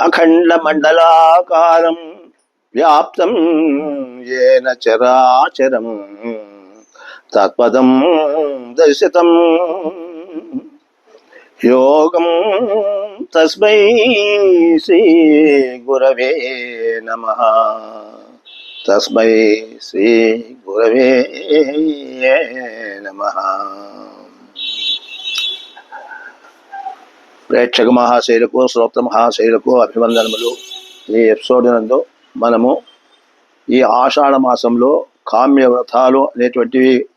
అఖండమండలాకారం వ్యాప్తం ఏన చరాచరం తత్పదం దర్శితం. యోగం తస్మై శ్రీ గురవే నమ. తస్మై శ్రీ గురవే నమ. ప్రేక్షక మహాశైలకు శ్రోత మహాశైలకు అభివందనములు. ఈ ఎపిసోడ్ నందు మనము ఈ ఆషాఢ మాసంలో కామ్య వ్రతాలు అనేటువంటివి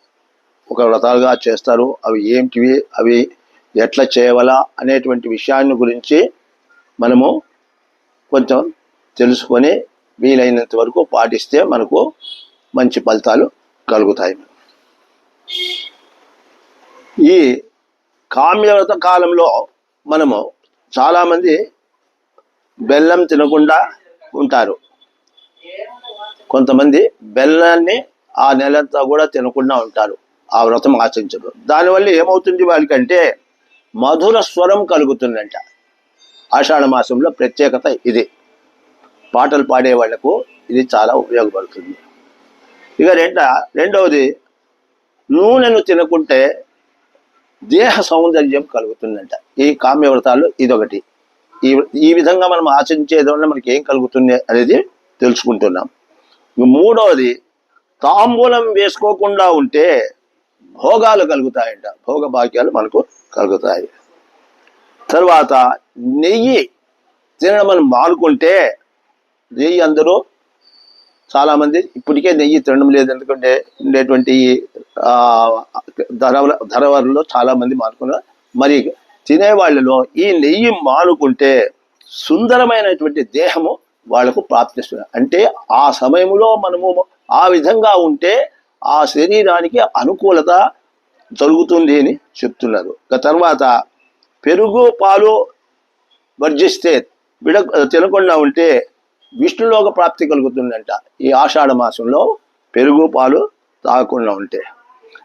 ఒక వ్రతాలుగా చేస్తారు. అవి ఏంటివి? అవి ఎట్లా చేయవలా? అనేటువంటి విషయాన్ని గురించి మనము కొంచెం తెలుసుకొని వీలైనంత వరకు పాటిస్తే మనకు మంచి ఫలితాలు కలుగుతాయి. ఈ కామ్యవ్రత కాలంలో మనము చాలామంది బెల్లం తినకుండా ఉంటారు. కొంతమంది బెల్లాన్ని ఆ నెలంతా కూడా తినకుండా ఉంటారు. ఆ వ్రతం ఆచరించరు. దానివల్ల ఏమవుతుంది వాళ్ళకంటే మధుర స్వరం కలుగుతుందంట. ఆషాఢ మాసంలో ప్రత్యేకత ఇది. పాటలు పాడే వాళ్ళకు ఇది చాలా ఉపయోగపడుతుంది. ఇక రెండ రెండవది నూనెను తినకుంటే దేహ సౌందర్యం కలుగుతుందంట. ఈ కామ్య వ్రతాలు ఇదొకటి. ఈ ఈ విధంగా మనం ఆచరించేది వల్ల మనకి ఏం కలుగుతుంది అనేది తెలుసుకుంటున్నాం. మూడవది తాంబూలం వేసుకోకుండా ఉంటే భోగాలు కలుగుతాయంట. భోగ భాగ్యాలు మనకు కలుగుతాయి. తర్వాత నెయ్యి తినడం మనం మానుకుంటే నెయ్యి అందరూ చాలామంది ఇప్పటికే నెయ్యి తినడం లేదు. ఎందుకంటే ఉండేటువంటి ధర ధరవరలో చాలామంది మానుకున్నారు మరి తినే వాళ్ళలో ఈ నెయ్యి మానుకుంటే సుందరమైనటువంటి దేహము వాళ్ళకు ప్రాప్తిస్తుంది అంటే ఆ సమయంలో మనము ఆ విధంగా ఉంటే ఆ శరీరానికి అనుకూలత జరుగుతుంది అని చెప్తున్నారు. ఇక తర్వాత పెరుగు పాలు వర్జిస్తే విడ తినకుండా ఉంటే విష్ణులోక ప్రాప్తి కలుగుతుందంట. ఈ ఆషాఢ మాసంలో పెరుగు పాలు తాగకుండా ఉంటే.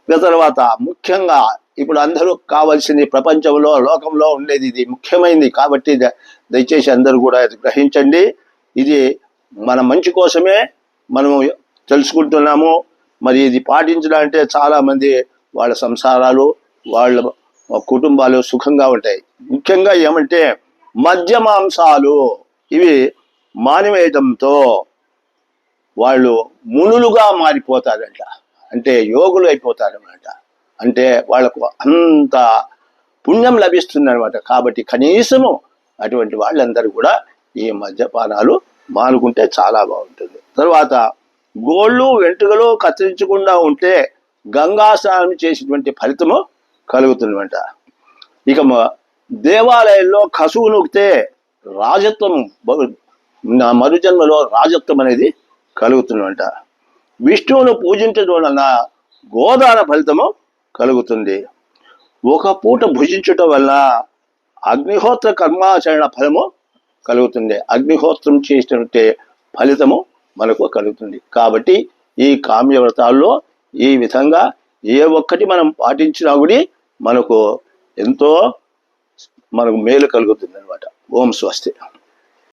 ఇక తర్వాత ముఖ్యంగా ఇప్పుడు అందరూ కావాల్సింది ప్రపంచంలో లోకంలో ఉండేది ఇది ముఖ్యమైనది కాబట్టి ద- దయచేసి అందరూ కూడా ఇది గ్రహించండి. ఇది మన మంచి కోసమే మనము తెలుసుకుంటున్నాము. మరి ఇది పాటించడానికి చాలామంది వాళ్ళ సంసారాలు వాళ్ళ కుటుంబాలు సుఖంగా ఉంటాయి. ముఖ్యంగా ఏమంటే మద్య మాంసాలు ఇవి మానివేయడంతో వాళ్ళు మునులుగా మారిపోతారంట. అంటే యోగులు అయిపోతారన్నమాట. అంటే వాళ్ళకు అంత పుణ్యం లభిస్తుందనమాట కాబట్టి కనీసము అటువంటి వాళ్ళందరూ కూడా ఈ మద్యపానాలు మానుకుంటే చాలా బాగుంటుంది. తర్వాత గోళ్ళు వెంట్రుకలు కత్తిరించకుండా ఉంటే గంగా స్నానం చేసినటువంటి ఫలితము కలుగుతుందన్నమాట. ఇక దేవాలయంలో దేవాలయాల్లో కసువు నొక్కితే రాజత్వం బహు- నా మరుజన్మలో రాజత్వం అనేది కలుగుతుందంట. విష్ణువును పూజించడం వలన గోదాన ఫలితము కలుగుతుంది. ఒక పూట భుజించటం వల్ల అగ్నిహోత్ర కర్మాచరణ ఫలము కలుగుతుంది. అగ్నిహోత్రం చేసినట్టే ఫలితము మనకు కలుగుతుంది. కాబట్టి ఈ కామ్య వ్రతాల్లో ఈ విధంగా ఏ ఒక్కటి మనం పాటించినా కూడా మనకు ఎంతో మనకు మేలు కలుగుతుంది అనమాట ఓం స్వస్తి.